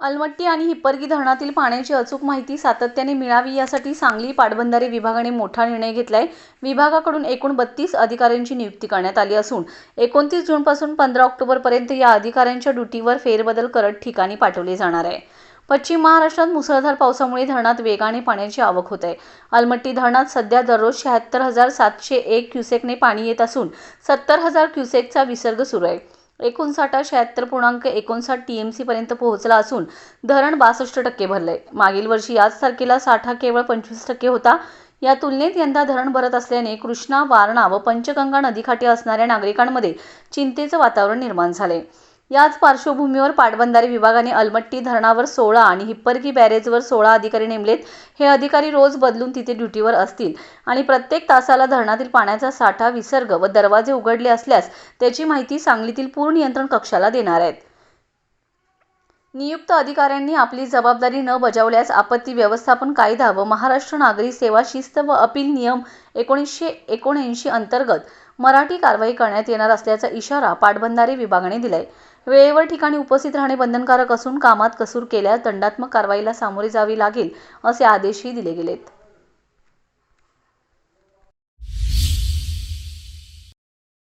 अलमट्टी आणि हिप्परगी धरणातील पाण्याची अचूक माहिती सातत्याने मिळावी यासाठी सांगली पाटबंधारे विभागाने मोठा निर्णय घेतलाय. विभागाकडून एकूण बत्तीस अधिकाऱ्यांची नियुक्ती करण्यात आली असून एकोणतीस जूनपासून पंधरा ऑक्टोबरपर्यंत या अधिकाऱ्यांच्या ड्युटीवर फेरबदल करत ठिकाणी पाठवले जाणार आहे. पश्चिम महाराष्ट्रात मुसळधार पावसामुळे धरणात वेगाने पाण्याची आवक होत. आहे अलमट्टी धरणात सध्या दररोज शहात्तर हजार सातशे एक क्युसेकने पाणी येत असून सत्तर हजार क्युसेकचा विसर्ग सुरू आहे. एकोणसाठा शहात्तर पूर्णांक एकोणसाठ टी एम सीपर्यंत पोहोचला असून धरण बासष्ट टक्के भरलंय. मागील वर्षी याच तारखेला साठा केवळ पंचवीस टक्के होता. या तुलनेत यंदा धरण भरत असल्याने कृष्णा वारणा व पंचगंगा नदीकाठी असणाऱ्या नागरिकांमध्ये चिंतेचं वातावरण निर्माण झालंय. याच पार्श्वभूमीवर पाटबंधारे विभागाने अलमट्टी धरणावर सोळा आणि हिप्परकी बॅरेजवर सोळा अधिकारी नेमलेत. हे अधिकारी रोज बदलून तिथे ड्युटीवर असतील. आणि प्रत्येक तासाला धरणातील पाण्याचा साठा विसर्ग व दरवाजे उघडले असल्यास त्याची माहिती सांगलीतील पूर नियंत्रण कक्षाला देणार आहेत. नियुक्त अधिकाऱ्यांनी आपली जबाबदारी न बजावल्यास आपत्ती व्यवस्थापन कायदा व महाराष्ट्र नागरी सेवा शिस्त व अपील नियम एकोणीसशे एकोणऐंशी अंतर्गत मराठी कारवाई करण्यात येणार असल्याचा इशारा पाटबंधारे विभागाने दिलाय. वेळेवर ठिकाणी उपस्थित राहणे बंधनकारक असून कामात कसूर केल्यास दंडात्मक कारवाईला सामोरे जावे लागेल असे आदेशही दिले गेलेत.